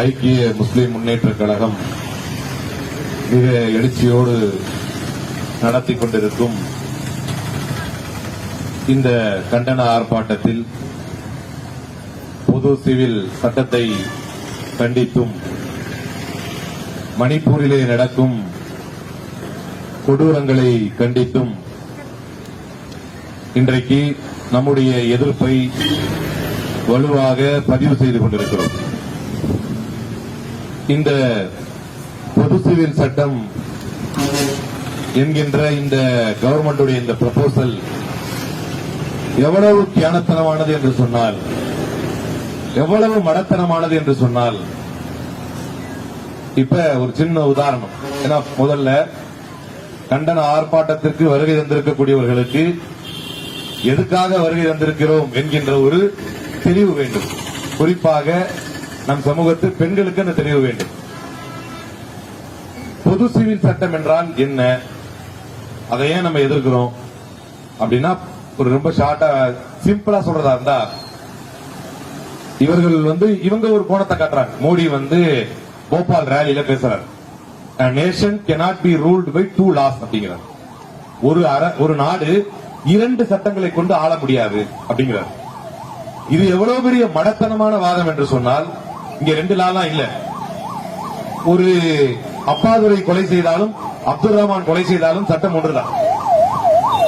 ஐக்கிய முஸ்லிம் முன்னேற்ற கழகம் மிக எழுச்சியோடு நடத்தி கொண்டிருக்கும் இந்த கண்டன ஆர்ப்பாட்டத்தில் பொது சிவில் சட்டத்தை கண்டித்தும் மணிப்பூரிலே நடக்கும் கொடூரங்களை கண்டித்தும் இன்றைக்கு நம்முடைய எதிர்ப்பை வலுவாக பதிவு செய்து கொண்டிருக்கிறோம். இந்த பொது சிவில் சட்டம் என்கின்ற இந்த கவர்மெண்டுடைய இந்த ப்ரப்போசல் எவ்வளவு தியானத்தனமானது என்று சொன்னால் எவ்வளவு மடத்தனமானது என்று சொன்னால் இப்ப ஒரு சின்ன உதாரணம். ஏன்னா முதல்ல கண்டன ஆர்ப்பாட்டத்திற்கு வருகை தந்திருக்கக்கூடியவர்களுக்கு எதுக்காக வருகை தந்திருக்கிறோம் என்கின்ற ஒரு தெளிவு வேண்டும். குறிப்பாக நம் சமூகத்தில் பெண்களுக்கு அந்த தெரிய வேண்டும். பொது சிவில் சட்டம் என்றால் என்ன? அதை ஏன் நம்ம எதிர்க்கிறோம்? அப்படின்னா ஒரு ரொம்ப ஷார்ட்டா சிம்பிளா சொல்றதா இருந்தா இவர்கள் வந்து இவங்க ஒரு கோணத்தை காட்டுறாங்க. மோடி வந்து போபால் ரேலியில பேசுறாரு. Nation cannot be ruled by two laws அப்படிங்கிறார். ஒரு அர- ஒரு நாடு இரண்டு சட்டங்களை கொண்டு ஆள முடியாது அப்படிங்கிறார். இது எவ்வளவு பெரிய மடத்தனமான வாதம் என்று சொன்னால் இங்க ரெண்டு லாலாம் இல்ல. ஒரு அப்பாதுரை கொலை செய்தாலும் அப்துல் ரஹ்மான் கொலை செய்தாலும் சட்டம் ஒன்றுதான்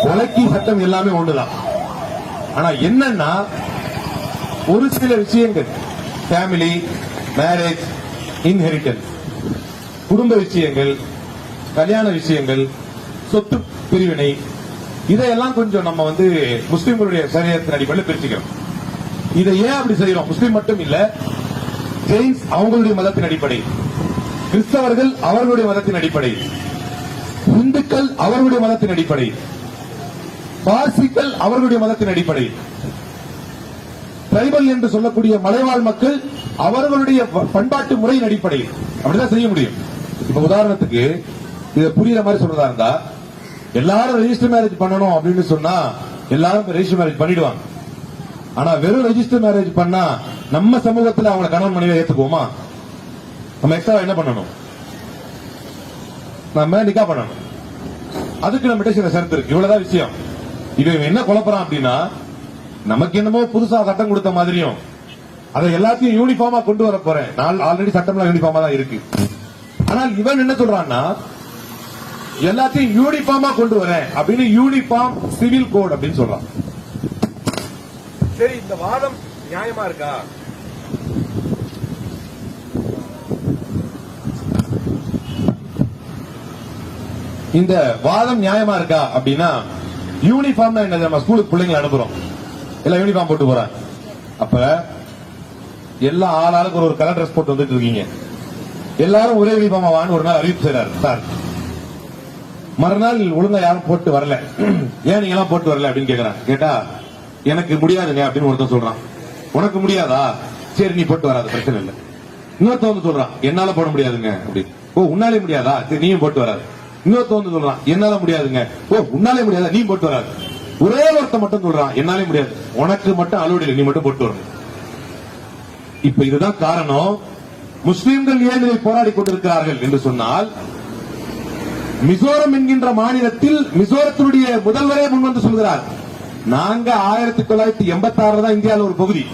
கொலைக்கு சட்டம் எல்லாமே ஒன்றுதான் ஆனா என்னன்னா ஒரு சில விஷயங்கள் ஃபேமிலி மேரேஜ் இன்ஹெரிட்டன்ஸ் குடும்ப விஷயங்கள் கல்யாண விஷயங்கள் சொத்து பிரிவினை இதையெல்லாம் கொஞ்சம் நம்ம வந்து முஸ்லிம்களுடைய சரியத்தின் அடிப்படையில் பிரிச்சுக்கிறோம். இதை ஏன் அப்படி செய்யறோம் முஸ்லீம் மட்டும் இல்ல ஜெயின்ஸ் அவங்களுடைய மதத்தின் அடிப்படை. கிறிஸ்தவர்கள் அவர்களுடைய மதத்தின் அடிப்படை. இந்துக்கள் அவர்களுடைய மதத்தின் அடிப்படை. பார்சிக்கள் அவர்களுடைய மதத்தின் அடிப்படை. டிரைபல் என்று சொல்லக்கூடிய மலைவாழ் மக்கள் அவர்களுடைய பண்பாட்டு முறையின் அடிப்படை. அப்படிதான் செய்ய முடியும். இப்ப உதாரணத்துக்கு இதை புரியுற மாதிரி சொல்றதா இருந்தா எல்லாரும் ரெஜிஸ்டர் மேரேஜ் பண்ணணும் அப்படின்னு சொன்னா எல்லாரும் ரெஜிஸ்டர் மேரேஜ் பண்ணிடுவாங்க. ஆனா வெறும் ரெஜிஸ்டர் மேரேஜ் பண்ணா நம்ம சமூகத்துல அவங்கள கணவன் மனைவியை ஏத்துக்குவோமா? நம்ம எக்ஸ்ட்ரா என்ன பண்ணணும்? நம்ம நிக்கா பண்ணணும். அதுக்கு நம்ம சில சரத்து இருக்கு. இவ்வளவுதான் விஷயம். இவன் என்ன குழப்பறான் அப்படின்னா நமக்கு என்னமோ புதுசா சட்டம் கொடுத்த மாதிரியும் அதை எல்லாத்தையும் யூனிஃபார்மா கொண்டு வர போறேன். நான் ஆல்ரெடி சட்டம்லாம் யூனிஃபார்மா தான் இருக்கு. ஆனால் இவன் என்ன சொல்றான்னா எல்லாத்தையும் யூனிஃபார்மா கொண்டு வரேன் அப்படின்னு யூனிஃபார்ம் சிவில் கோட் அப்படின்னு சொல்றான். சரி இந்த வாதம் நியாயமா இருக்கா? இந்த வாதம் நியாயமா இருக்கா அப்படின்னா யூனிஃபார்ம் என்ன நம்ம ஸ்கூலுக்கு பிள்ளைங்களை அனுப்புறோம். எல்லாம் யூனிஃபார்ம் போட்டு போறாங்க. அப்ப எல்லா ஆளாளுக்கு ஒரு ஒரு கலர் ட்ரெஸ் போட்டு வந்துட்டு இருக்கீங்க. எல்லாரும் ஒரே யூனிஃபார்மா வான்னு ஒரு நாள் அறிவிப்பு செய்றாரு. சார் மறுநாள் ஒழுங்கா யாரும் போட்டு வரல. ஏன் நீங்க எல்லாம் போட்டு வரல அப்படின்னு கேக்குறான் கேட்டா எனக்கு முடியாதுங்க அப்படின்னு ஒருத்தன் சொல்றான். உனக்கு முடியாதா? சரி நீ போட்டு வராது பிரச்சனை இல்ல. இன்னொருத்தன் வந்து சொல்றான் என்னால போட முடியாதுங்க அப்படின்னு. ஓ உன்னாலே முடியாதா? சரி நீயும் போட்டு வராது. இன்னொருத்தன் வந்து சொல்றான் என்னால முடியாதுங்க. ஓ உன்னாலே முடியாது? நீ போட்டு வராது. ஒரே ஒருத்த மட்டும் சொல்றான் என்னாலே முடியாது. உனக்கு மட்டும் அலோடு இல்லை நீ மட்டும் போட்டு வரணும் இப்ப இதுதான் காரணம். முஸ்லிம்கள் ஏன் இதை போராடி கொண்டிருக்கிறார்கள் என்று சொன்னால் மிசோரம் என்கின்ற மாநிலத்தில் மிசோரத்தினுடைய முதல்வரே முன்வந்து சொல்கிறார். நாங்க ஆயிரத்தி தொள்ளாயிரத்தி எண்பத்தி ஆறுல தான் இந்தியாவில் ஒரு பகுதி.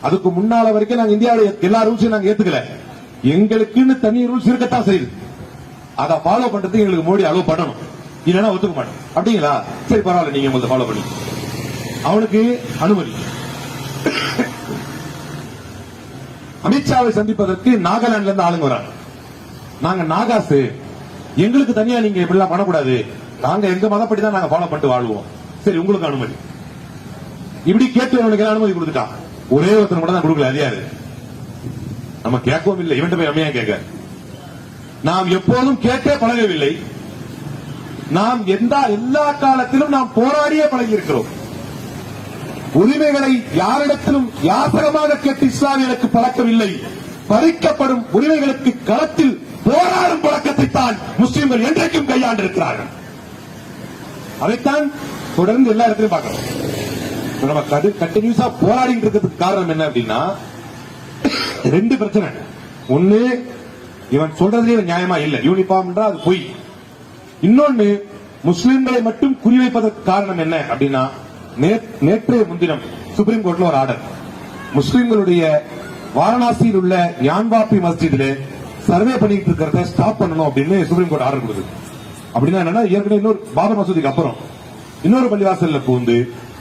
அதுக்கு முன்னால வரைக்கும் நாங்க இந்தியாவுடைய எல்லா ரூல்ஸையும் நாங்க ஏத்துக்கல. எங்களுக்குன்னு தனி ரூல்ஸ் இருக்கத்தான் செய்யுது. அதை ஃபாலோ பண்றதுக்கு எங்களுக்கு மோடி அலோவ் பண்ணணும். இல்லைன்னா ஒத்துக்க மாட்டோம். அப்படிங்களா? சரி பரவாயில்ல நீங்க உங்களை ஃபாலோ பண்ணி. அவனுக்கு அனுமதி. அமித்ஷாவை சந்திப்பதற்கு நாகாலாந்துல இருந்து ஆளுங்க வராங்க. நாங்க நாகாசு. எங்களுக்கு தனியா நீங்க இப்படிலாம் பண்ணக்கூடாது. நாங்க எங்க மதப்படி தான் நாங்க ஃபாலோ பண்ணிட்டு வாழ்வோம். சரி உங்களுக்கு அனுமதி. இப்படி கேட்டு அவனுக்கு அனுமதி கொடுத்துட்டான். ஒரே ஒருத்தர் மட்டும் தான் கொடுக்கல அது யாரு? நம்ம கேட்கவும் இல்லை. இவன்ட்ட போய் அம்மையா கேட்க நாம் எப்போதும் கேட்டே பழகவில்லை. நாம் எந்த எல்லா காலத்திலும் நாம் போராடியே பழகி இருக்கிறோம் உரிமைகளை யாரிடத்திலும் யாசகமாக கேட்டு இஸ்லாமியர்களுக்கு பழக்கவில்லை. பறிக்கப்படும் உரிமைகளுக்கு களத்தில் போராடும் பழக்கத்தை தான் முஸ்லிம்கள் என்றைக்கும் கையாண்டிருக்கிறார்கள். அதைத்தான் தொடர்ந்து எல்லா இடத்திலும் பார்க்கிறோம். நம்ம நம்ம கண்டினியூஸா போராடிட்டு இருக்கிறதுக்கு காரணம் என்ன அப்படின்னா ரெண்டு பிரச்சனை. ஒண்ணு இவன் சொல்றதே நியாயமா இல்ல. யூனிஃபார்ம்ன்றா அது பொய். இன்னொன்னு முஸ்லிம்களை மட்டும் குறிவைப்பதற்கு காரணம் என்ன அப்படின்னா நேற்றைய முன்தினம் சுப்ரீம் கோர்ட்ல ஒரு ஆர்டர் முஸ்லிம்களுடைய வாரணாசியில் உள்ள ஞான்வாப்பி மஸ்ஜிதில் சர்வே பண்ணிட்டு இருக்கிறத ஸ்டாப் பண்ணணும் அப்படின்னு சுப்ரீம் கோர்ட் ஆர்டர் கொடுக்குது. அப்படின்னா என்னன்னா ஏற்கனவே இன்னொரு பாபர் மசூதிக்கு அப்புறம் இன்னொரு பள்ளிவாசல்ல பூந்து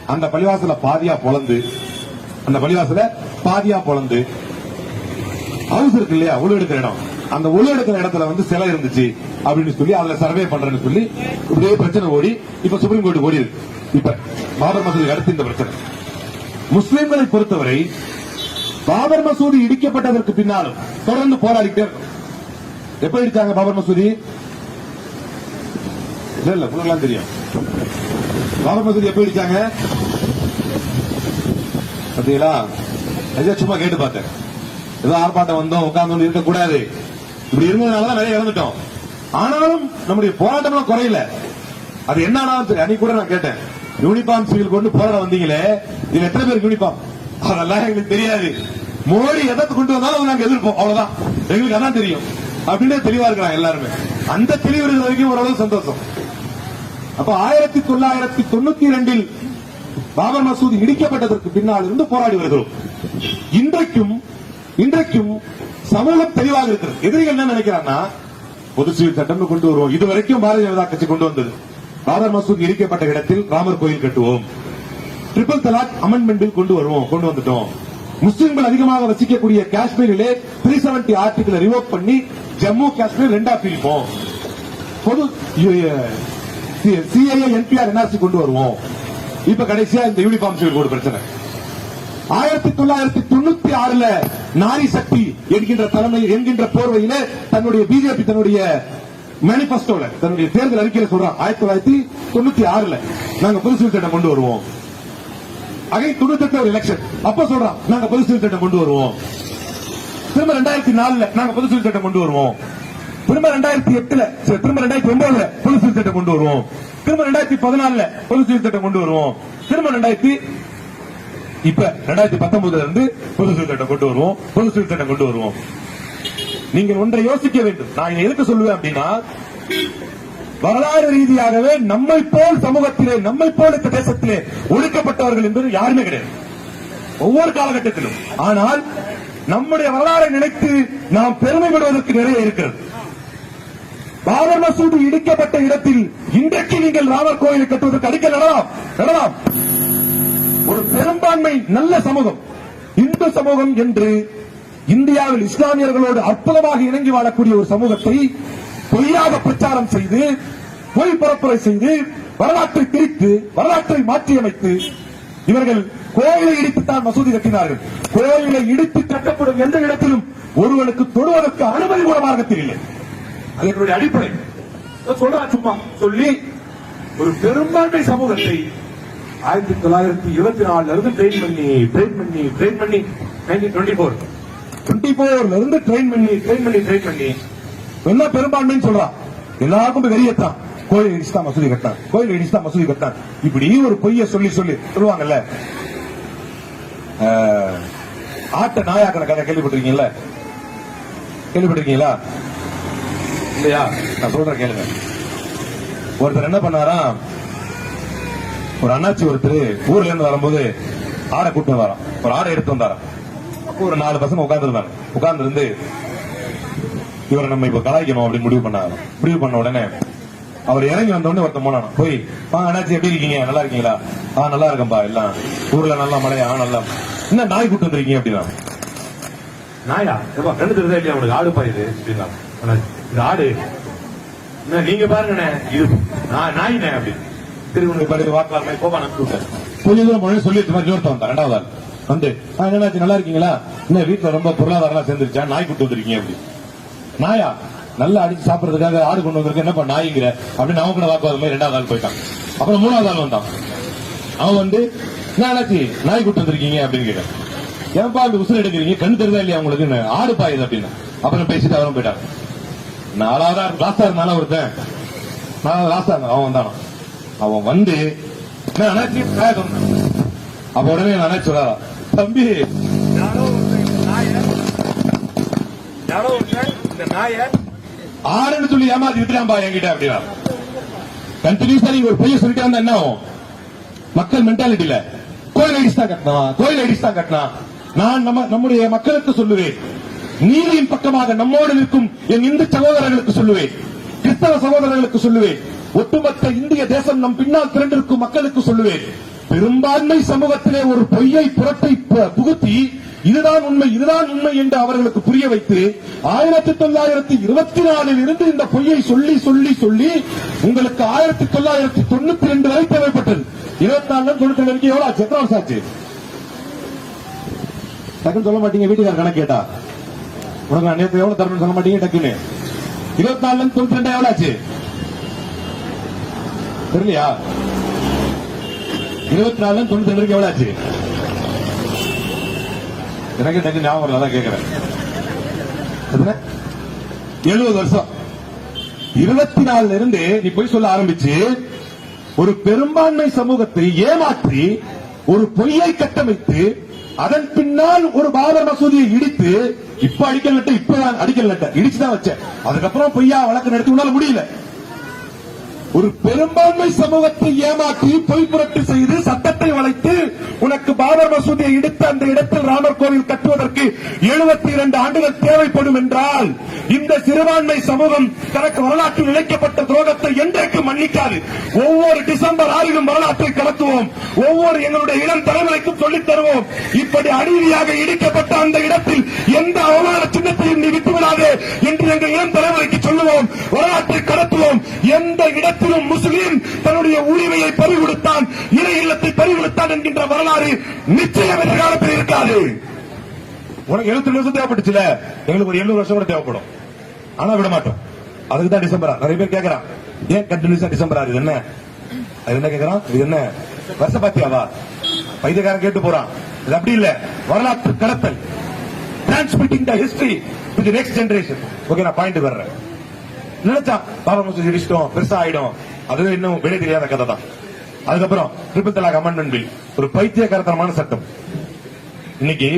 அந்த பள்ளிவாசல பாதியா பொழந்து அந்த பள்ளிவாசல பாதியா பொழந்து ஹவுஸ் இருக்கு இல்லையா? ஒளி எடுக்கிற இடம். அந்த ஒளி எடுக்கிற இடத்துல வந்து சிலை இருந்துச்சு அப்படின்னு சொல்லி அதுல சர்வே பண்றேன்னு சொல்லி இப்படியே பிரச்சனை ஓடி இப்ப சுப்ரீம் கோர்ட் ஓடி இருக்கு. இப்ப பாபர் மசூதி அடுத்து இந்த பிரச்சனை. முஸ்லிம்களை பொறுத்தவரை பாபர் மசூதி இடிக்கப்பட்டதற்கு பின்னாலும் தொடர்ந்து போராடிட்டே இருக்கும் எப்ப இடிச்சாங்க பாபர் மசூதி? இல்ல இல்ல உங்களுக்குலாம் தெரியும். பாபர் மசூதி எப்ப இடிச்சாங்க? பாத்தீங்களா சும்மா கேட்டு பார்த்தேன். ஏதோ ஆர்ப்பாட்டம் வந்தோம் உட்கார்ந்து இருக்கக்கூடாது. இப்படி இருந்ததுனாலதான் நிறைய இறந்துட்டோம் ஆனாலும் நம்முடைய போராட்டம்லாம் குறையல. அது என்ன ஆனாலும் அன்னைக்கு கூட நான் கேட்டேன். யூனிஃபார்ம் சிவில் கொண்டு போராட வந்தீங்களே? இது எத்தனை பேருக்கு யூனிஃபார்ம் அதெல்லாம் எங்களுக்கு தெரியாது. மோடி எதை கொண்டு வந்தாலும் நாங்க எதிர்ப்போம். அவ்வளவுதான். எங்களுக்கு அதான் தெரியும். அப்படின்னு தெளிவா இருக்கிறாங்க எல்லாருமே. அந்த தெளிவு இருக்கிற வரைக்கும் ஓரளவு சந்தோஷம். அப்ப ஆயிரத்தி தொள்ளாயிரத்தி தொண்ணூத்தி இரண்டில் பாபர் மசூதி இடிக்கப்பட்டதற்கு பின்னால் இருந்து போராடி வருகிறோம். இன்றைக்கும் இன்றைக்கும் சமூகம் தெளிவாக இருக்கிறது. எதிரிகள் என்ன நினைக்கிறாங்கன்னா பொது சிவில் சட்டம் கொண்டு வருவோம். இதுவரைக்கும் பாரதிய ஜனதா கட்சி கொண்டு வந்தது. பாபர் மசூத் இடிக்கப்பட்ட இடத்தில் ராமர் கோயில் கட்டுவோம். ட்ரிபிள் தலாக் அமெண்ட்மெண்ட் கொண்டு வருவோம் கொண்டு வந்துட்டோம். முஸ்லிம்கள் அதிகமாக வசிக்கக்கூடிய காஷ்மீரிலே த்ரீ செவன்டி ஆர்டிகளை ரிவோக் பண்ணி ஜம்மு காஷ்மீர் ரெண்டா பிரிப்போம். பொது சிஐஏ என்பிஆர் என்ஆர்சி கொண்டு வருவோம். இப்ப கடைசியா இந்த யூனிஃபார்ம் சிவில் கோடு பிரச்சனை. ஆயிரத்தி தொள்ளாயிரத்தி தொண்ணூத்தி ஆறுல நாரி சக்தி என்கின்ற தலைமை என்கின்ற போர்வையில தன்னுடைய பிஜேபி தன்னுடைய மேனிபெஸ்டோல தன்னுடைய தேர்தல் அறிக்கையில சொல்றான் ஆயிரத்தி தொள்ளாயிரத்தி தொண்ணூத்தி ஆறுல நாங்க பொது சிவில் கொண்டு வருவோம். அகை தொண்ணூத்தி ஒரு எலெக்ஷன் அப்ப சொல்றான் நாங்க பொது திட்டம் கொண்டு வருவோம். திரும்ப ரெண்டாயிரத்தி நாலுல நாங்க பொது திட்டம் கொண்டு வருவோம். திரும்ப ரெண்டாயிரத்தி எட்டுல சரி, திரும்ப ரெண்டாயிரத்தி ஒன்பதுல பொது சிவில் கொண்டு வருவோம். திரும்ப ரெண்டாயிரத்தி பதினாலுல பொது சிவில் சட்டம் கொண்டு வருவோம். திரும்ப ரெண்டாயிரத்தி இப்ப ரெண்டாயிரத்தி பத்தொன்பதுல இருந்து பொது சிவில் கொண்டு வருவோம். பொது சிவில் கொண்டு வருவோம். நீங்கள் ஒன்றை யோசிக்க வேண்டும். நான் இதை எதுக்கு சொல்லுவேன் அப்படின்னா வரலாறு ரீதியாகவே நம்மை போல் சமூகத்திலே நம்மை போல் இந்த தேசத்திலே ஒடுக்கப்பட்டவர்கள் என்பது யாருமே கிடையாது. ஒவ்வொரு காலகட்டத்திலும். ஆனால் நம்முடைய வரலாறை நினைத்து நாம் பெருமைப்படுவதற்கு நிறைய இருக்கிறது. பாபர் மசூதி இடிக்கப்பட்ட இடத்தில் இன்றைக்கு நீங்கள் ராமர் கோயிலை கட்டுவதற்கு அடிக்க நடலாம்? நடலாம். ஒரு பெரும்பான்மை நல்ல சமூகம். இந்து சமூகம் என்று இந்தியாவில் இஸ்லாமியர்களோடு அற்புதமாக இணங்கி வாழக்கூடிய ஒரு சமூகத்தை பொய்யாக பிரச்சாரம் செய்து பொய் பரப்புரை செய்து வரலாற்றை திரித்து வரலாற்றை மாற்றியமைத்து இவர்கள் கோயிலை இடித்துத்தான் மசூதி கட்டினார்கள். கோயிலை இடித்து கட்டப்படும் எந்த இடத்திலும் ஒருவனுக்கு தொடுவதற்கு அனுமதி கூட மார்க்கத்தில் இல்லை. அது என்னுடைய அடிப்படை. சொல்றா சும்மா. சொல்லி ஒரு பெரும்பான்மை சமூகத்தை ஆயிரத்தி தொள்ளாயிரத்தி இருபத்தி நாலுல இருந்து ட்ரெயின் பண்ணி ட்ரெயின் பண்ணி ட்ரெயின் பண்ணி நைன்டீன் டுவெண்ட்டி ஃபோர் டுவெண்ட்டி ஃபோர்ல இருந்து ட்ரெயின் பண்ணி ட்ரெயின் பண்ணி ட்ரெயின் பண்ணி. என்ன பெரும்பான்மைன்னு சொல்றான் எல்லாருக்கும் வெறியத்தான் கோயில் இடிச்சுதா மசூதி கட்டான் கோயில் இடிச்சுதா மசூதி கட்டான் இப்படி ஒரு பொய்ய சொல்லி சொல்லி சொல்லுவாங்கல்ல. ஆட்ட நாயாக்கிற கதை கேள்விப்பட்டிருக்கீங்கல்ல? கேள்விப்பட்டிருக்கீங்களா? இல்லையா? நான் சொல்றேன் கேளுங்க. ஒருத்தர் என்ன பண்ணாராம்? ஒரு அண்ணாச்சி ஒருத்தர் ஊர்ல இருந்து வரும்போது ஆடை கூட்டு வரான் ஒரு ஆடை எடுத்து வந்தாராம். அப்போ ஒரு நாலு பசங்க உட்கார்ந்துருந்தாங்க. உட்கார்ந்து இருந்து இவரை நம்ம இப்ப கலாய்க்கணும் அப்படின்னு முடிவு பண்ணாங்க. முடிவு பண்ண உடனே அவர் இறங்கி வந்த உடனே ஒருத்தன் போனான். போய் ஆ அண்ணாச்சி எப்படி இருக்கீங்க? நல்லா இருக்கீங்களா? ஆ நல்லா இருக்கேன்பா எல்லாம். ஊர்ல நல்லா மழையா ஆ நல்லா. என்ன நாய் கூட்டு வந்திருக்கீங்க? அப்படின்னா. நாயா? ஏப்பா கண்ணு இல்லையா? உனக்கு ஆடு பாயுது அப்படின்னா. இது ஆடு. என்ன, நீங்க பாருங்கண்ணே இது நாயினே அப்படின்னு சரி உனக்கு பாரு வாக்கலாம் போப்பா கொஞ்ச தூரம் சொல்லி மாதிரி வந்தான் ரெண்டாவது ஆள். வந்து என்னாச்சு நல்லா இருக்கீங்களா? என்ன வீட்டுல ரொம்ப பொருளாதாரம் சேர்ந்துருச்சா? நாய் கூட்டு வந்திருக்கீங்க அப்படி. நாயா? நல்லா அடிச்சு சாப்பிடறதுக்காக ஆடு கொண்டு வந்திருக்க என்னப்பா நாய்ங்கிற? அப்படின்னு அவன் கூட வாக்குவாதம் மாதிரி ரெண்டாவது ஆள் போயிட்டான். அப்புறம் மூணாவது ஆள் வந்தான். அவன் வந்து என்ன ஆச்சு? நாய் கூட்டு வந்திருக்கீங்க? அப்படின்னு கேட்டான். ஏன்பா அந்த உசுறு எடுக்கிறீங்க? கண் தெரியுதா இல்லையா உங்களுக்கு? ஆடு பாயுது அப்படின்னு. அப்புறம் பேசிட்டு அவரும் போயிட்டான் நாலாவதா லாஸ்டா இருந்தாலும் ஒருத்தன்? நாலாவது லாஸ்டா இருந்தான். அவன் வந்தானான் அவன் வந்து கொண்டான். அப்ப உடனே நான் அண்ணாச்சி சொல்றா தம்பி ஆறுன்னு சொல்லி ஏமாத்தி வித்துறாம்பா என்கிட்ட அப்படின்னா. கண்டினியூஸா நீங்க ஒரு பொய்ய சொல்லிட்டே வந்தா என்ன மக்கள் மென்டாலிட்டியில கோயில் ஐடிஸ் தான் கட்டினா கோயில் ஐடிஸ் தான் கட்டினா நான் நம்ம நம்முடைய மக்களுக்கு சொல்லுவேன். நீதியின் பக்கமாக நம்மோடு நிற்கும் என் இந்து சகோதரர்களுக்கு சொல்லுவேன். கிறிஸ்தவ சகோதரர்களுக்கு சொல்லுவேன். ஒட்டுமொத்த இந்திய தேசம் நம் பின்னால் திரண்டிருக்கும் மக்களுக்கு சொல்லுவேன். பெரும்பான்மை சமூகத்திலே ஒரு பொய்யை புறத்தை புகுத்தி இதுதான் உண்மை இதுதான் உண்மை என்று அவர்களுக்கு புரிய வைத்து ஆயிரத்தி தொள்ளாயிரத்தி இருபத்தி நாலில் இருந்து இந்த பொய்யை சொல்லி சொல்லி சொல்லி உங்களுக்கு ஆயிரத்தி தொள்ளாயிரத்தி தொண்ணூத்தி ரெண்டு வரை தேவைப்பட்டது. இருபத்தி நாலு தொண்ணூத்தி ரெண்டு எவ்வளவு? ஆச்சு எத்தனை வருஷம் ஆச்சு டக்குன்னு சொல்ல மாட்டீங்க வீட்டுக்கார கணக்கு கேட்டா. உனக்கு நான் நேற்று எவ்வளவு தரணும்னு சொல்ல மாட்டீங்க டக்குன்னு. இருபத்தி நாலு தொண்ணூத்தி ரெண்டு எவ்வளவு ஆச்சு? தெரியலையா இருபத்தி நாலு தொண்ணூத்தி ரெண்டு எவ்வளவு ஆச்சு? எனக்கு டக்கு ஞாபகம் தான் அதான் கேக்குறேன். எழுபது வருஷம். இருபத்தி நாலுல இருந்து நீ பொய் சொல்ல ஆரம்பிச்சு ஒரு பெரும்பான்மை சமூகத்தை ஏமாற்றி ஒரு பொய்யை கட்டமைத்து அதன் பின்னால் ஒரு பாபர் மசூதியை இடித்து இப்ப அடிக்கல் நட்ட இப்ப அடிக்கல் நட்ட இடிச்சுதான் வச்சேன். அதுக்கப்புறம் பொய்யா வழக்கு நடத்தி உன்னால முடியல. ஒரு பெரும்பான்மை சமூகத்தை ஏமாற்றி பொய் புரட்டு செய்து சட்டத்தை வளைத்து உனக்கு பாபர் மசூதியை இடித்து அந்த இடத்தில் ராமர் கோவில் கட்டுவதற்கு எழுபத்தி இரண்டு ஆண்டுகள் தேவைப்படும் என்றால் இந்த சிறுபான்மை சமூகம் தனக்கு வரலாற்றில் இழைக்கப்பட்ட துரோகத்தை என்றைக்கு மன்னிக்காது. ஒவ்வொரு டிசம்பர் ஆறிலும் வரலாற்றை கடத்துவோம். ஒவ்வொரு எங்களுடைய இளம் தலைமுறைக்கும் சொல்லித் தருவோம். இப்படி அநீதியாக இடிக்கப்பட்ட அந்த இடத்தில் எந்த அவமான சின்னத்தையும் நீ விட்டுவிடாது என்று எங்கள் இளம் தலைமுறைக்கு சொல்லுவோம். வரலாற்றை கடத்துவோம். எந்த இடத்தில் முஸ்லீம் தன்னுடைய உரிமையை பறிகொடுத்தான் இறை இல்லத்தை பறிகொடுத்தான் என்கின்ற வரலாறு நிச்சயம் எதிர்காலத்தில் இருக்காது. உனக்கு எழுபத்தி வருஷம் தேவைப்பட்டுச்சுல? எங்களுக்கு ஒரு எழுநூறு வருஷம் கூட தேவைப்படும். ஆனா விட மாட்டோம். அதுக்கு தான் டிசம்பரா. நிறைய பேர் கேட்கறான் ஏன் கண்டினியூஸா டிசம்பரா? இது என்ன? அது என்ன கேக்குறான்? இது என்ன? வருஷ பாத்தியாவா பைத்தியக்காரன் கேட்டு போறான். இது அப்படி இல்ல. வரலாற்று கடத்தல். Transmitting the history to the next generation okay நான் பாயிண்ட் வர்றேன். நினைச்சா பாபா இடிச்சிட்டோம் பெருசா ஆயிடும். அது இன்னும் விடை தெரியாத கதை தான். அதுக்கப்புறம் ட்ரிபிள் தலாக் அமெண்ட்மெண்ட் பில். ஒரு பைத்தியகாரத்தனமான சட்டம். இன்னைக்கு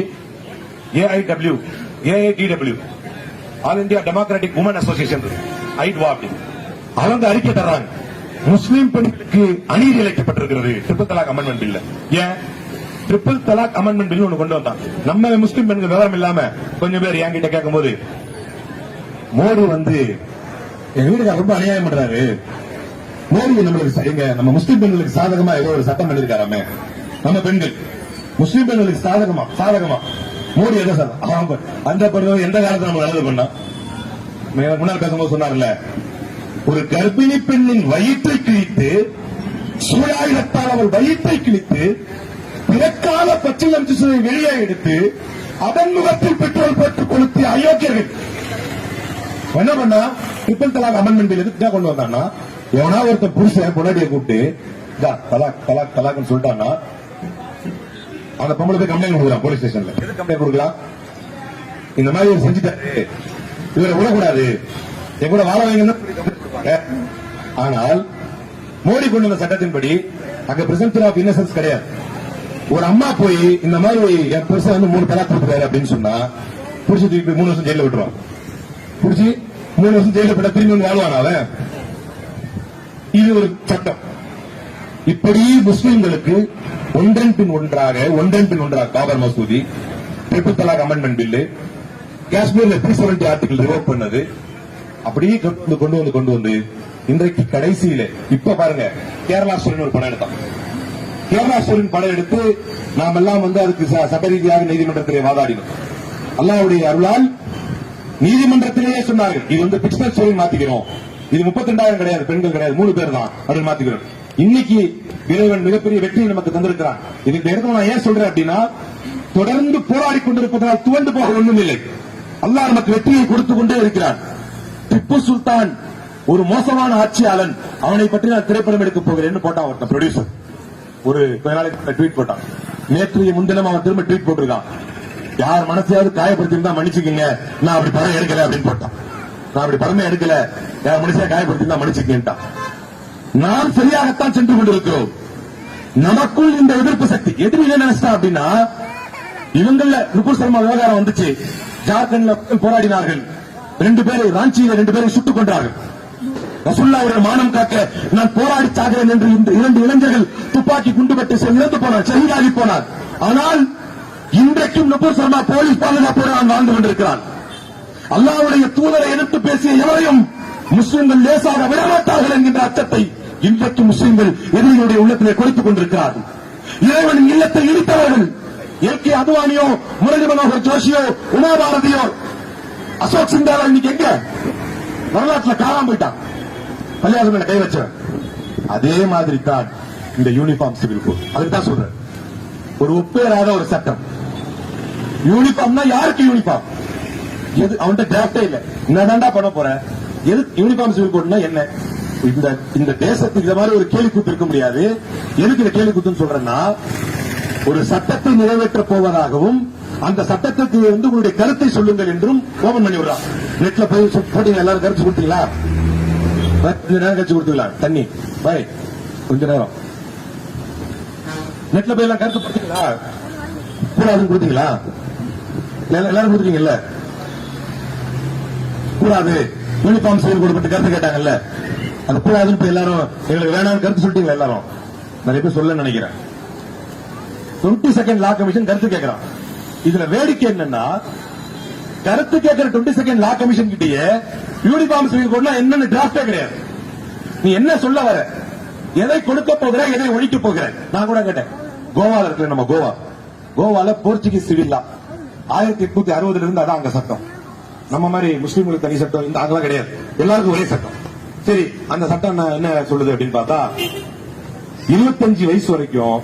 AIW AIDW all India democratic woman association ஐட்வா அப்படின்னு அவங்க அறிக்கை தர்றாங்க. முஸ்லீம் பெண்களுக்கு அநீதி இழைக்கப்பட்டிருக்கிறது ட்ரிபிள் தலாக் அமெண்ட்மெண்ட் பில்ல. ஏன்? ட்ரிபிள் தலாக் அமெண்ட்மெண்ட் பில் ஒன்று கொண்டு வந்தான். நம்ம முஸ்லீம் பெண்கள் விவரம் இல்லாம கொஞ்சம் பேர் என்கிட்ட கேட்கும்போது மோடி வந்து எங்க ரொம்ப அநியாயம் பண்றாரு. மோடி நம்மளுக்கு எங்க நம்ம முஸ்லீம் பெண்களுக்கு சாதகமா ஏதோ ஒரு சட்டம் பண்ணிருக்காராமே. நம்ம பெண்கள். முஸ்லீம் பெண்களுக்கு சாதகமா சாதகமா. மோடி எதோ சார் அந்த பருவம் எந்த காலத்துல நம்ம நல்லது பண்ணா? முன்னாள் பேசும்போது சொன்னார்ல ஒரு கர்ப்பிணி பெண்ணின் வயிற்றை கிழித்து சூழாயுதத்தால் அவள் வயிற்றை கிழித்து பிறக்கால பச்சிலம் சிசுவை வெளியே எடுத்து அதன் முகத்தில் பெட்ரோல் போட்டு கொளுத்திய அயோக்கியர்கள். என்ன பண்ணா? ட்ரிபிள் தலாக் அமெண்ட்மெண்ட் பில் எதுக்கு கொண்டு வந்தான்னா எவனா ஒருத்தன் புருஷன் பொண்டாட்டியை கூப்பிட்டு தலாக் தலாக் தலாக்னு சொல்லிட்டான்னா அந்த பொம்பளை போய் கம்ப்ளைண்ட் கொடுக்கலாம் போலீஸ் ஸ்டேஷன்ல எதுக்கு கம்ப்ளைண்ட் கொடுக்கலாம் இந்த மாதிரி இவர் செஞ்சுட்டாரு. இவரை விடக்கூடாது. என் கூட வாழ வைங்க ஆனால் மோடி கொண்டு வந்த சட்டத்தின்படி அங்க பிரசன்டர் ஆஃப் இன்னசென்ஸ் கிடையாது. ஒரு அம்மா போய் இந்த மாதிரி என் புருஷன் வந்து மூணு தலாக் கொடுக்குறாரு அப்படின்னு சொன்னா புருஷ தூக்கி மூணு வருஷம் ஜெயில விட்டுருவான். பிடிச்சி மூணு வருஷம் ஜெயில போட்ட திரும்பி வந்து வாழ்வான் அவன்? இது ஒரு சட்டம். இப்படி முஸ்லிம்களுக்கு ஒன்றன் பின் ஒன்றாக ஒன்றன் பின் ஒன்றாக காபர் மசூதி ட்ரிபிள் தலாக் அமெண்ட்மெண்ட் பில்லு காஷ்மீர்ல த்ரீ செவன்டி ஆர்டிகல் ரிவோக் பண்ணது. அப்படியே கொண்டு வந்து கொண்டு வந்து கொண்டு வந்து இன்றைக்கு கடைசியில இப்ப பாருங்க கேரளா ஸ்டோரின் ஒரு படம் எடுத்தான் கேரளா ஸ்டோரின் படம் எடுத்து நாம் எல்லாம் வந்து அதுக்கு ச- சட்ட ரீதியாக நீதிமன்றத்திலே வாதாடினோம். அல்லாவுடைய அருளால் நீதிமன்றத்திலேயே சொன்னார்கள். இது வந்து பிக்சல் ஸ்டோரி மாத்திக்கிறோம். இது முப்பத்தி ரெண்டாயிரம் கிடையாது பெண்கள் கிடையாது மூணு பேர் தான் அப்படின்னு மாத்திக்கிறோம். இன்னைக்கு இறைவன் மிகப்பெரிய வெற்றியை நமக்கு தந்திருக்கிறான். இது இந்த இடத்துல நான் ஏன் சொல்றேன் அப்படின்னா தொடர்ந்து போராடி கொண்டிருப்பதால் துவண்டு போக ஒன்றும் இல்லை. அல்லாஹ் நமக்கு வெற்றியை கொடுத்து கொண்டே இருக்கிறார் திப்பு சுல்தான் ஒரு மோசமான ஆட்சியாளன் அவனை பற்றி நான் திரைப்படம் எடுக்க போகிறேன்னு போட்டான் ஒருத்தன் ப்ரொடியூசர் ஒரு ட்வீட் போட்டான். நேற்றைய முன்தினம் அவன் திரும்ப ட்வீட் போட்டிருக்கான். யார் மனசையாவது காயப்படுத்திருந்தா மன்னிச்சுக்கீங்க. நான் அப்படி படம் எடுக்கல அப்படின்னு போட்டான். நான் அப்படி படமே எடுக்கல. யார் மனுஷன் காயப்படுத்திருந்தா மன்னிச்சுக்கீங்கட்டான் நாம் சரியாகத்தான் சென்று கொண்டிருக்கிறோம். நமக்குள் இந்த எதிர்ப்பு சக்தி. எதிரி என்ன நினைச்சிட்டா அப்படின்னா இவங்கள நுபுர் சர்மா விவகாரம் வந்துச்சு. ஜார்க்கண்ட்ல போராடினார்கள். ரெண்டு பேரை ராஞ்சியில ரெண்டு பேரை சுட்டுக் கொண்டார்கள் ரசுல்லாவுடைய மானம் காக்க நான் போராடி சாகிறேன் என்று இந்த இரண்டு இளைஞர்கள் துப்பாக்கி குண்டுபட்டு செ- இறந்து போனார் சரியாகி போனார். ஆனால் இன்றைக்கும் நுபுர் சர்மா போலீஸ் பாதுகாப்போடு நான் வாழ்ந்து கொண்டிருக்கிறான். அல்லாவுடைய தூதரை எதிர்த்து பேசிய எவரையும் முஸ்லிம்கள் லேசாக விடமாட்டார்கள் என்கின்ற அச்சத்தை இன்றைக்கு முஸ்லிம்கள் எதிரிகளுடைய உள்ளத்திலே கொடுத்துக் கொண்டிருக்கிறார்கள். இறைவனின் இல்லத்தை இடித்தவர்கள் எல் கே அத்வானியோ முரளி மனோகர் ஜோஷியோ உமா பாரதியோ அசோக் சிந்தாரா இன்னைக்கு எங்க? வரலாற்றுல காணாம போயிட்டான். கல்யாணம் மேல கை வச்சவன். அதே மாதிரி தான் இந்த யூனிஃபார்ம் சிவில் கோட் அதுக்கு தான் சொல்றேன். ஒரு ஒப்பேறாத ஒரு சட்டம். யூனிஃபார்ம்னா யாருக்கு யூனிஃபார்ம்? எது அவன்கிட்ட டிராப்டே இல்ல. என்னதான்டா பண்ண போறேன். எது யூனிஃபார்ம் சிவில் கோட்னா என்ன? இந்த இந்த தேசத்துக்கு இந்த மாதிரி ஒரு கேள்வி கூத்து இருக்க முடியாது. எதுக்கு இந்த கேள்வி கூத்துன்னு சொல்றேன்னா ஒரு சட்டத்தை நிறைவேற்ற போவதாகவும் அந்த சட்டத்திற்கு வந்து உங்களுடைய கருத்தை சொல்லுங்கள் என்றும் ஓபன் பண்ணி விடுறான் நெட்ல போய் போட்டீங்க எல்லாரும் கருத்து கொடுத்தீங்களா? கொஞ்ச நேரம் கழிச்சு கொடுத்துக்கலாம் தண்ணி. பாய் கொஞ்ச நேரம். நெட்ல போய் எல்லாம் கருத்து கொடுத்தீங்களா கூடாதுன்னு கொடுத்தீங்களா? எல்லாரும் கொடுத்தீங்கல்ல கூடாது. யூனிஃபார்ம் செயல் கொடுப்பட்டு கருத்து கேட்டாங்கல்ல? அது கூடாதுன்னு இப்ப எல்லாரும் எங்களுக்கு வேணாம் கருத்து சொல்லிட்டீங்களா எல்லாரும்? நிறைய பேர் சொல்ல நினைக்கிறேன். டுவெண்ட்டி செகண்ட் லா கமிஷன் கருத்து கேட்கிறான். இதுல வேடிக்கை என்னன்னா கருத்து கேட்கிற டுவெண்ட்டி செகண்ட் லா கமிஷன் கிட்டயே யூனிஃபார்ம் சிவில் கோட்னா என்னன்னு டிராப்டே கிடையாது. நீ என்ன சொல்ல வர? எதை கொடுக்க போகிற எதை ஒழிக்க போகிற? நான் கூட கேட்டேன். கோவால இருக்கிற நம்ம கோவா. கோவால போர்ச்சுகீஸ் சிவில் ஆயிரத்தி எட்நூத்தி அறுபதுல இருந்து அதான் அங்க சட்டம். நம்ம மாதிரி முஸ்லீம்களுக்கு தனி சட்டம் இந்த அங்கெல்லாம் கிடையாது. எல்லாருக்கும் ஒரே சட்டம். சரி அந்த சட்டம் என்ன- என்ன சொல்லுது அப்படின்னு பார்த்தா இருபத்தஞ்சு வயசு வரைக்கும்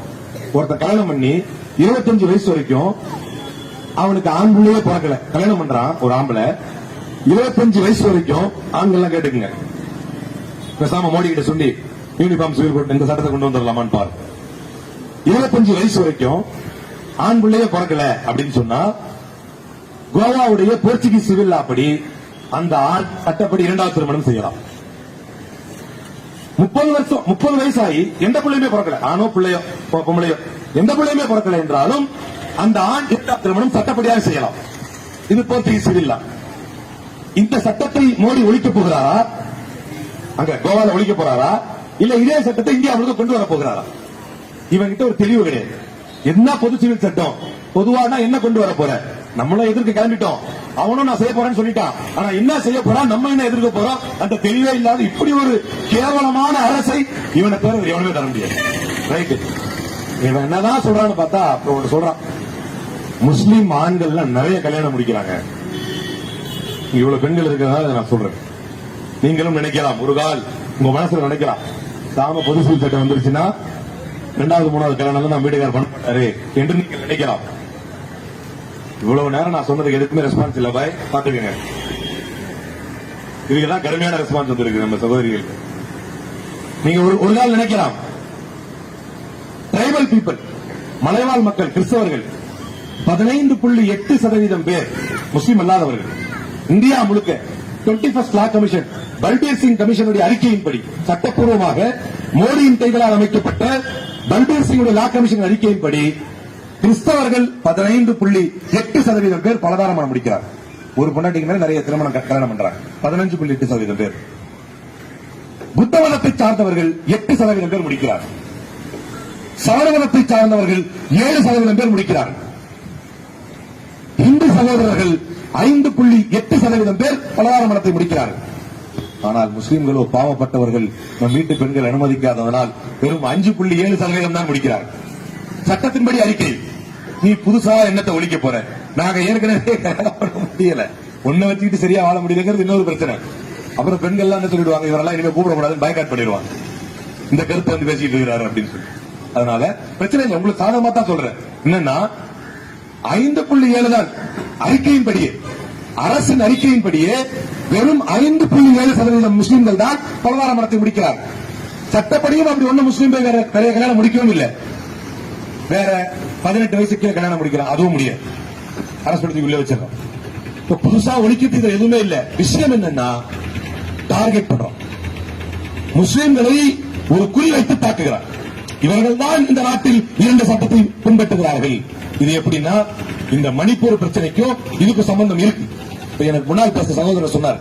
ஒருத்தன் கல்யாணம் பண்ணி இருபத்தஞ்சு வயசு வரைக்கும் அவனுக்கு ஆண் பிள்ளையே பிறக்கல. கல்யாணம் பண்றான் ஒரு ஆம்பளை. இருபத்தஞ்சு வயசு வரைக்கும் ஆண்கள்லாம் கேட்டுக்குங்க. பேசாம மோடி கிட்ட சொல்லி யூனிஃபார்ம் சிவில் கோட் இந்த சட்டத்தை கொண்டு வந்துடலாமான்னு பாரு. இருபத்தஞ்சு வயசு வரைக்கும் ஆண் பிள்ளையே பிறக்கல அப்படின்னு சொன்னா கோவாவுடைய போர்ச்சுகீஸ் சிவில் படி அந்த ஆண் சட்டப்படி இரண்டாவது திருமணம் செய்யலாம். முப்பது வருஷம் முப்பது வயசாகி எந்த பிள்ளையுமே பிறக்கல. ஆணோ பிள்ளையோ பொம்பளையோ எந்த பிள்ளையுமே பிறக்கல என்றாலும் அந்த ஆண் இரண்டாவது திருமணம் சட்டப்படியாக செய்யலாம். இது போர்ச்சுகீஸ் சிவில் இந்த சட்டத்தை மோடி ஒழிக்க போகிறாரா? அங்க கோவால ஒழிக்க போறாரா? இல்ல இதே சட்டத்தை இந்தியாவுக்கு கொண்டு வர போகிறாரா? இவங்கிட்ட ஒரு தெளிவு கிடையாது. என்ன பொது சிவில் சட்டம்? பொதுவானா என்ன கொண்டு வர போற? நம்மளும் எதிர்க்க கிளம்பிட்டோம். அவனும் நான் செய்ய போறேன்னு சொல்லிட்டான். ஆனா என்ன செய்ய போறான்? நம்ம என்ன எதிர்க்க போறோம்? அந்த தெளிவே இல்லாத இப்படி ஒரு கேவலமான அரசை இவனை பேர எவனுமே தர முடியாது. ரைட்டு இவன் என்னதான் சொல்றான்னு பார்த்தா அப்புறம் ஒன்று சொல்றான். முஸ்லீம் ஆண்கள்லாம் நிறைய கல்யாணம் முடிக்கிறாங்க. இவ்வளவு பெண்கள் இருக்கிறதா நான் சொல்றேன். நீங்களும் நினைக்கலாம். ஒரு கால் உங்க மனசுல நினைக்கலாம். சாம பொது சூழ் சட்டம் வந்துருச்சுன்னா ரெண்டாவது மூணாவது கல்யாணம் தான் வீடுகார் பண்ண மாட்டாரு என்று நீங்கள் நினைக்கலாம். இவ்வளவு நேரம் நான் சொன்னதுக்கு எதுக்குமே ரெஸ்பான்ஸ் இல்ல. பாய் பாத்துக்கங்க இதுக்குதான் கடுமையான ரெஸ்பான்ஸ் வந்திருக்கு நம்ம சகோதரிகளுக்கு. நீங்க ஒரு ஒரு நாள் நினைக்கலாம். டிரைபல் பீப்புள் மலைவாழ் மக்கள் கிறிஸ்தவர்கள் பதினைந்து புள்ளி எட்டு சதவீதம் பேர் முஸ்லிம் அல்லாதவர்கள். இந்தியா முழுக்க twenty first law commission Balbir Singh கமிஷனுடைய அறிக்கையின்படி சட்டப்பூர்வமாக மோடியின் கைகளால் அமைக்கப்பட்ட பல்பீர் சிங்குடைய லா கமிஷன் அறிக்கையின்படி கிறிஸ்தவர்கள் பதினைந்து புள்ளி எட்டு சதவீதம் பேர் பலதாரமான முடிக்கிறார். ஒரு பொண்டாட்டிக்கு மேல நிறைய திருமணம் க- கல்யாணம் பண்றாங்க. பதினஞ்சு புள்ளி எட்டு சதவீதம் பேர். புத்த மதத்தை சார்ந்தவர்கள் எட்டு சதவீதம் பேர் முடிக்கிறார். சவர சார்ந்தவர்கள் ஏழு சதவீதம் பேர் முடிக்கிறார்கள் இந்து சகோதரர்கள் ஐந்து புள்ளி எட்டு சதவீதம் பேர் பலதார மனத்தை முடிக்கிறார்கள் ஆனால் முஸ்லிம்களோ பாவப்பட்டவர்கள் நம் வீட்டு பெண்கள் அனுமதிக்காததனால் வெறும் அஞ்சு புள்ளி ஏழு சதவீதம் தான் முடிக்கிறார்கள் சட்டத்தின்படி அறிக்கை. நீ புதுசா என்னத்தை ஒழிக்க போற? நாங்க ஏற்கனவே முடியல. ஒன்ன வச்சுக்கிட்டு சரியா வாழ முடியலங்கிறது இன்னொரு பிரச்சனை. அப்புறம் பெண்கள்லாம் என்ன சொல்லிடுவாங்க? இவரெல்லாம் இனிமே கூப்பிடக்கூடாதுன்னு பயக்காட் பண்ணிடுவாங்க. இந்த கருத்தை வந்து பேசிட்டு இருக்கிறாரு அப்படின்னு சொல்லி. அதனால பிரச்சனை இல்லை. உங்களுக்கு சாதகமா தான் சொல்றேன். என்னன்னா ஐந்து புள்ளி ஏழு தான். அறிக்கையின்படியே. அரசின் அறிக்கையின்படியே வெறும் ஐந்து புள்ளி ஏழு சதவீதம் முஸ்லிம்கள் தான் பொருளாதார மரத்தை முடிக்கிறார். சட்டப்படியும் அப்படி ஒன்னும் முஸ்லீம் வேற கல்யாணம் முடிக்கவும் இல்லை. வேற பதினெட்டு வயசுக்கே கீழே கல்யாணம் முடிக்கிறான் அதுவும் முடியாது. அரசு படுத்தி உள்ள வச்சிடறோம். இப்ப புதுசா ஒழிக்கிறது இதுல எதுவுமே இல்ல. விஷயம் என்னன்னா டார்கெட் பண்றோம். முஸ்லிம்களை ஒரு குறி வைத்து தாக்குகிறார் இவர்கள் தான் இந்த நாட்டில் இரண்டு சட்டத்தை பின்பற்றுகிறார்கள். இது எப்படின்னா இந்த மணிப்பூர் பிரச்சனைக்கும் இதுக்கு சம்பந்தம் இருக்கு. இப்ப எனக்கு முன்னாள் பேச சகோதரர் சொன்னார்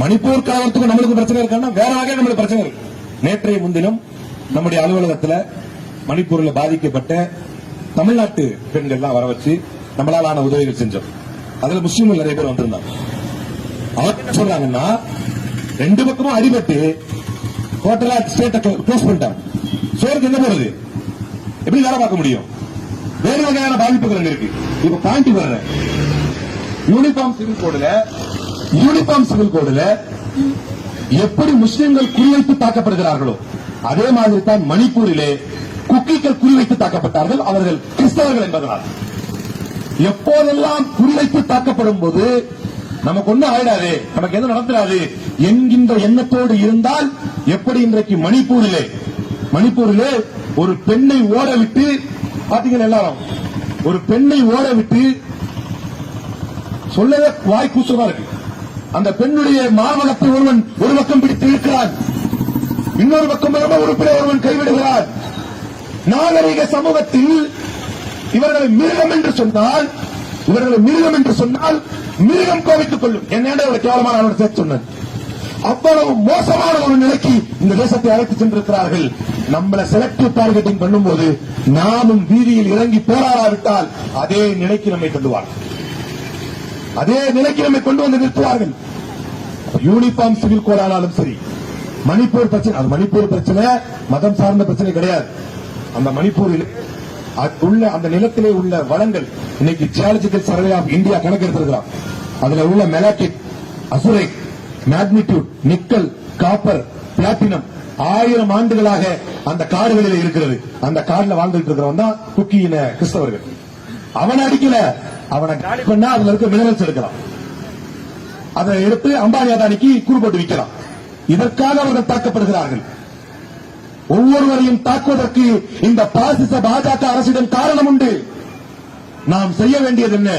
மணிப்பூர் கலவரத்துக்கும் நம்மளுக்கு பிரச்சனை இருக்கான்னா வேற வகையில் நம்மளுக்கு பிரச்சனை இருக்கு. நேற்றைய முன்தினம் நம்முடைய அலுவலகத்துல மணிப்பூர்ல பாதிக்கப்பட்ட தமிழ்நாட்டு பெண்கள் எல்லாம் வர வச்சு நம்மளால ஆன உதவிகள் செஞ்சோம். அதுல முஸ்லீம்கள் நிறைய பேர் வந்திருந்தாங்க. அவங்க என்ன சொல்றாங்கன்னா ரெண்டு பக்கமும் அடிபட்டு ஹோட்டலா ஸ்டேட்டை க்ளோஸ் பண்ணிட்டாங்க. சோருக்கு என்ன போறது? எப்படி வேலை பார்க்க முடியும்? வேறு வகையான பாதிப்புகள் அங்க இருக்கு. இப்ப பாயிண்ட் வர்றேன். யூனிஃபார்ம் சிவில் கோடுல யூனிஃபார்ம் சிவில் கோடுல எப்படி முஸ்லிம்கள் குறிவைத்து தாக்கப்படுகிறார்களோ அதே மாதிரி தான் மணிப்பூரிலே குக்கிகள் குறிவைத்து தாக்கப்பட்டார்கள் அவர்கள் கிறிஸ்தவர்கள் என்பதனால். எப்போதெல்லாம் குறிவைத்து தாக்கப்படும் போது நமக்கு ஒண்ணு ஆயிடாது. நமக்கு எதுவும் நடந்துடாது என்கின்ற எண்ணத்தோடு இருந்தால் எப்படி இன்றைக்கு மணிப்பூரிலே மணிப்பூரிலே ஒரு பெண்ணை ஓட விட்டு பாத்தீங்கன்னா எல்லாரும்? ஒரு பெண்ணை ஓட விட்டு சொல்லவே வாய் கூச்சமா இருக்கு. அந்த பெண்ணுடைய மார்பகத்தை ஒருவன் ஒரு பக்கம் பிடித்து இருக்கிறான் இன்னொரு பக்கம் உறுப்பினர் ஒருவன் கைவிடுகிறான். நாகரிக சமூகத்தில் இவர்களை மிருகம் என்று சொன்னால் இவர்களை மிருகம் என்று சொன்னால் மிருகம் கோவித்துக் கொள்ளும். என்னென்ன ஒரு கேவலமான அவனோட சேர்த்து சொன்னேன் அவ்வளவு மோசமான ஒரு நிலைக்கு இந்த தேசத்தை அழைத்து சென்றிருக்கிறார்கள். நம்மள செலக்டிவ் டார்கெட்டிங் பண்ணும்போது நாமும் வீதியில் இறங்கி போராடாவிட்டால் அதே நிலைக்கு நம்மை தள்ளுவார்கள் அதே நிலைக்கு நம்மை கொண்டு வந்து நிறுத்துவார்கள். யூனிஃபார்ம் சிவில் கோடானாலும் சரி. மணிப்பூர் பிரச்சனை அது மணிப்பூர் பிரச்சனை மதம் சார்ந்த பிரச்சனை கிடையாது. அந்த மணிப்பூரில் உள்ள அந்த நிலத்திலே உள்ள வளங்கள் இன்னைக்கு ஜியாலஜிக்கல் சர்வே ஆஃப் இந்தியா கணக்கெடுத்திருக்கிறார் அதுல உள்ள மெலாட்டிக் அசுரை மேக்னிடியூட் நிக்கல் காப்பர் பிளாட்டினம் ஆயிரம் ஆண்டுகளாக அந்த காடுகளில் இருக்கிறது. அந்த காடுல வாழ்ந்துட்டு இருக்கிறவன் தான் குக்கியின கிறிஸ்தவர்கள். அவனை அடிக்கல. அவனை காலி பண்ணா அதுல இருக்க மினரல்ஸ் எடுக்கலாம். அதை எடுத்து அம்பானி அதானிக்கு கூறு போட்டு இதற்காக அவர்கள் தாக்கப்படுகிறார்கள் ஒவ்வொருவரையும் தாக்குவதற்கு இந்த பாசிச பாஜக அரசிடம் காரணம் உண்டு நாம் செய்ய வேண்டியது என்ன?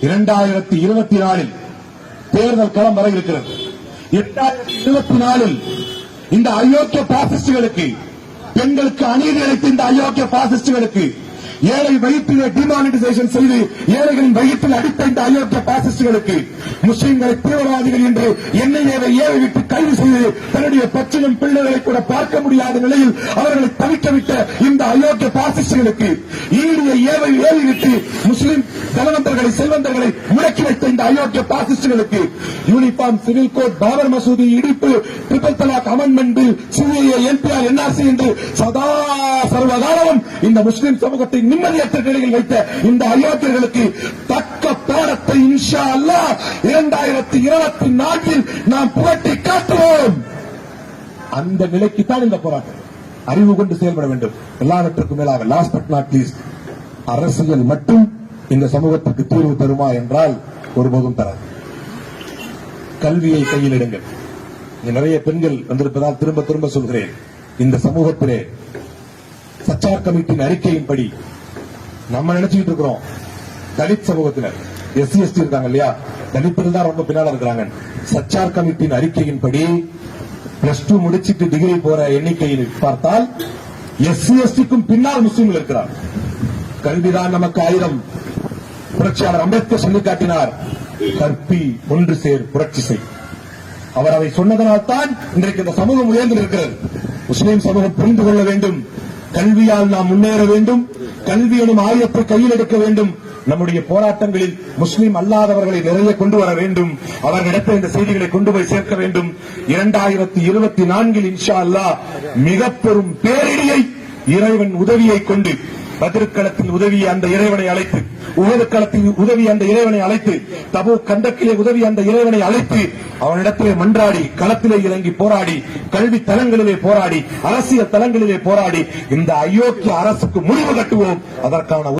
இரண்டாயிரத்தி இருபத்தி நாலில் தேர்தல் களம் வர இருக்கிறது. இரண்டாயிரத்தி இருபத்தி நாலில் இந்த அயோக்கிய பாசிஸ்டுகளுக்கு பெண்களுக்கு அநீதி அளித்த இந்த அயோக்கிய பாசிஸ்டுகளுக்கு ஏழை வயிற்றிலே டிமானிட்டைசேஷன் செய்து ஏழைகளின் வயிற்றில் அடித்த அயோக்கிய பாசிஸ்டுகளுக்கு முஸ்லிம்களை தீவிரவாதிகள் என்று எண்ணெயை ஏழை விட்டு கைது செய்து தன்னுடைய பச்சிலும் பிள்ளைகளை கூட பார்க்க முடியாத நிலையில் அவர்களை தவிக்கவிட்ட இந்த அயோக்கிய பாசிஸ்டுகளுக்கு ஈடிய ஏவை ஏழை விட்டு முஸ்லிம் தனவந்தர்களை செல்வந்தர்களை முடக்கி வைத்த இந்த அயோக்கிய பாசிஸ்டுகளுக்கு யூனிஃபார்ம் சிவில் கோட் பாபர் மசூதி இடிப்பு triple talaq amendment bill CAA NPR NRC என்று சதா சர்வகாலமும் இந்த முஸ்லிம் சமூகத்தை நிம்மதியற்ற நிலையில் வைத்த இந்த அயோக்கியர்களுக்கு தக்க பாடத்தை இன்ஷா அல்லாஹ் இரண்டாயிரத்தி இருபத்தி நான்கில் நாம் புகட்டி காட்டுவோம். அந்த நிலைக்கு தான் இந்த போராட்டம். அறிவு கொண்டு செயல்பட வேண்டும். எல்லாவற்றுக்கும் மேலாக லாஸ்ட் பட் நாட் லீஸ்ட் அரசியல் மட்டும் இந்த சமூகத்திற்கு தீர்வு தருமா என்றால் ஒருபோதும் தராது. கல்வியை கையில் எடுங்கள். நிறைய பெண்கள் வந்திருப்பதால் திரும்ப திரும்ப சொல்கிறேன். இந்த சமூகத்திலே சச்சார் கமிட்டியின் அறிக்கையின்படி நம்ம நினைச்சுக்கிட்டு இருக்கிறோம். தலித் சமூகத்தினர் எஸ்சி எஸ்டி இருக்காங்க இல்லையா? தலித்துகள் தான் ரொம்ப பின்னால இருக்கிறாங்க. சச்சார் கமிட்டியின் அறிக்கையின்படி பிளஸ் டூ முடிச்சிட்டு டிகிரி போற எண்ணிக்கையில் பார்த்தால் எஸ்சி எஸ்டிக்கும் பின்னால் முஸ்லீம்கள் இருக்கிறார். கல்விதான் நமக்கு ஆயிரம். புரட்சியாளர் அம்பேத்கர் சொல்லி காட்டினார் கற்பி ஒன்று சேர் புரட்சி செய். அவர் அதை சொன்னதனால் தான் இன்றைக்கு இந்த சமூகம் உயர்ந்து இருக்கிறது முஸ்லீம் சமூகம் புரிந்து கொள்ள வேண்டும். கல்வியால் நாம் முன்னேற வேண்டும். கல்வி எனும் ஆயுதத்தை கையில் எடுக்க வேண்டும். நம்முடைய போராட்டங்களில் முஸ்லீம் அல்லாதவர்களை நிறைய கொண்டு வர வேண்டும். அவர்களிடத்தில் இந்த செய்திகளை கொண்டு போய் சேர்க்க வேண்டும். இரண்டாயிரத்தி இருபத்தி நான்கில் இன்ஷா அல்லாஹ் மிக பெரும் பேரிடியை இறைவன் உதவியை கொண்டு பதிர்களத்தில் உதவி அந்த இறைவனை அழைத்து உகது களத்தில் அந்த இறைவனை அழைத்து தபு கண்டக்கிலே உதவி அந்த இறைவனை அழைத்து அவனிடத்திலே மன்றாடி களத்திலே இறங்கி போராடி கல்வி தலங்களிலே போராடி அரசியல் தலங்களிலே போராடி இந்த அயோக்கிய அரசுக்கு முடிவு கட்டுவோம். அதற்கான